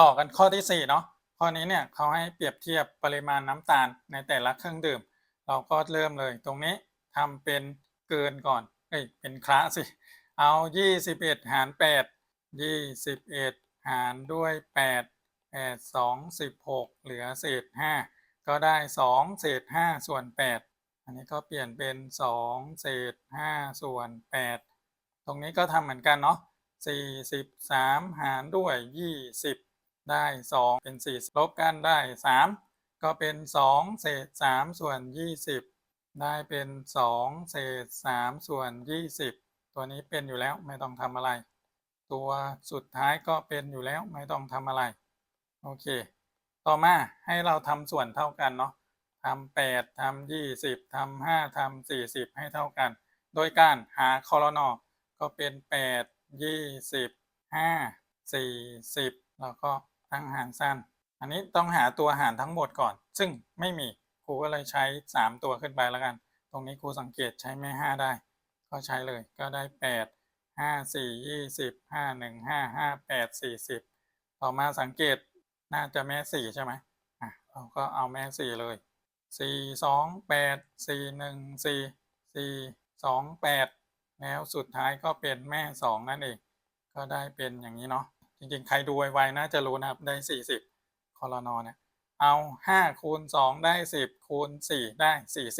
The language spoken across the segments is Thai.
ต่อกันข้อที่ 4 เนาะข้อนี้เนี่ยเขาให้เปรียบเทียบปริมาณน้ำตาลในแต่ละเครื่องดื่ม เราก็เริ่มเลยตรงนี้ทำเป็นเกินก่อนเอ้ยเป็นคละสิ เอา 21 หาร 8 21 หารด้วย 8 8 2 16 เหลือเศษ 5 ก็ได้ 2 เศษ 5 ส่วน 8 อันนี้ก็เปลี่ยนเป็น 2 เศษ 5 ส่วน 8 ตรงนี้ก็ทำเหมือนกันเนาะ43 หารด้วย 20 ได้ 2 เป็น 4 ลบกันได้ 3 ก็เป็น 2 เศษ 3 ส่วน 20 ได้เป็น 2 เศษ 3 ส่วน 20 ตัวนี้เป็นอยู่แล้วไม่ต้องทำอะไร ตัวสุดท้ายก็เป็นอยู่แล้วไม่ต้องทำอะไร โอเค ต่อมาให้เราทำส่วนเท่ากันเนาะทำ8ทำ20ทำ5ทำ40 ให้เท่ากัน โดยการหาคอรนอก็เป็น 8 20 5 40 แล้วก็ ตั้งหารสั้น อันนี้ต้องหาตัวหารทั้งหมดก่อน ซึ่งไม่มีครูก็เลยใช้ 3 ตัวขึ้นไปแล้วกัน ตรงนี้ครูสังเกตใช้แม่ 5 ได้ ก็ใช้เลยก็ได้ 8 5 4 20 5 1 5 5 8 40 ต่อมาสังเกตน่าจะแม่ 4 ใช่ไหมอะเราก็เอาแม่ 4 เลย 4 2 8 4 1 4 4 2 8 แล้วสุดท้ายก็เป็นแม่ 2 นั่นเอง ก็ได้เป็นอย่างนี้เนาะ จริงๆ ใครดูไวๆน่าจะรู้นะครับ ได้ 40คอรนอเนี่ย เอา 5 คูณ 2 ได้ 10 คูณ 4 ได้ 40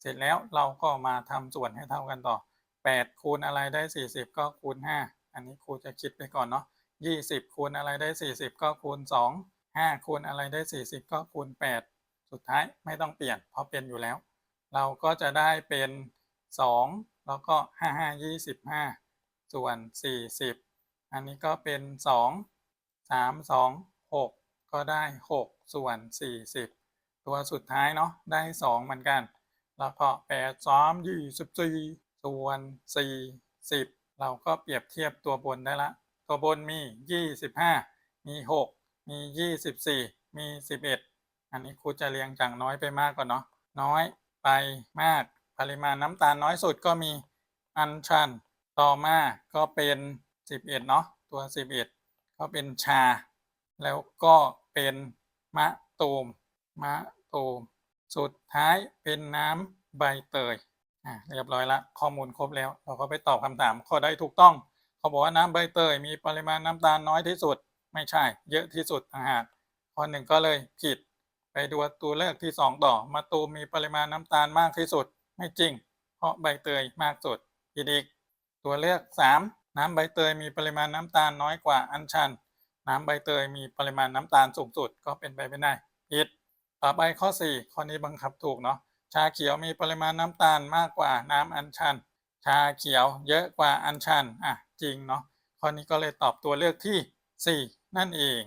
เสร็จแล้วเราก็มาทำส่วนให้เท่ากันต่อ 8 คูณอะไรได้ 40 ก็คูณ 5 อันนี้ครูจะคิดไปก่อนเนาะ20 คูณอะไรได้ 40 ก็คูณ 2 5 คูณอะไรได้ 40 ก็คูณ 8 สุดท้ายไม่ต้องเปลี่ยนเพราะเป็นอยู่แล้ว เราก็จะได้เป็น 2 แล้วก็ 5 5 25 ส่วน 40 อันนี้ก็เป็น 2 3 2 6 ก็ได้ 6 ส่วน 40 ตัวสุดท้ายเนาะได้ 2 เหมือนกัน แล้วก็8 3 24 ส่วน 40 เราก็เปรียบเทียบตัวบนได้ละ ตัวบนมี 25 มี 6 มี 24 มี 11 อันนี้ครูจะเรียงจากน้อยไปมากก่อนเนาะน้อยไปมากปริมาณน้ำตาลน้อยสุดก็มีอัญชัน ต่อมาก็เป็น 11 เนาะตัว 11ก็เป็นชา แล้วก็เป็นมะตูมมะตูม สุดท้ายเป็นน้ำใบเตยอะเรียบร้อยละข้อมูลครบแล้ว เราก็ไปตอบคำถามข้อได้ถูกต้อง เขาบอกว่าน้ำใบเตย มีปริมาณน้ำตาลน้อยที่สุด ไม่ใช่ เยอะที่สุดต่างหากข้อหนึ่งก็เลยผิด ไปดูตัวเลือกที่สองต่อมะตูมมีปริมาณน้ำตาลมากที่สุด ไม่จริง เพราะใบเตยมากสุดผิดอีกตัวเลือก 3 น้ำใบเตยมีปริมาณน้ำตาลน้อยกว่าอัญชัน น้ำใบเตยมีปริมาณน้ำตาลสูงสุดก็เป็นไปไม่ได้ผิดต่อไปข้อ 4 ข้อนี้บังคับถูกเนาะชาเขียวมีปริมาณน้ำตาลมากกว่าน้ำอัญชัน ชาเขียวเยอะกว่าอัญชันอะจริงเนาะข้อนี้ก็เลยตอบตัวเลือกที่ 4 นั่นเอง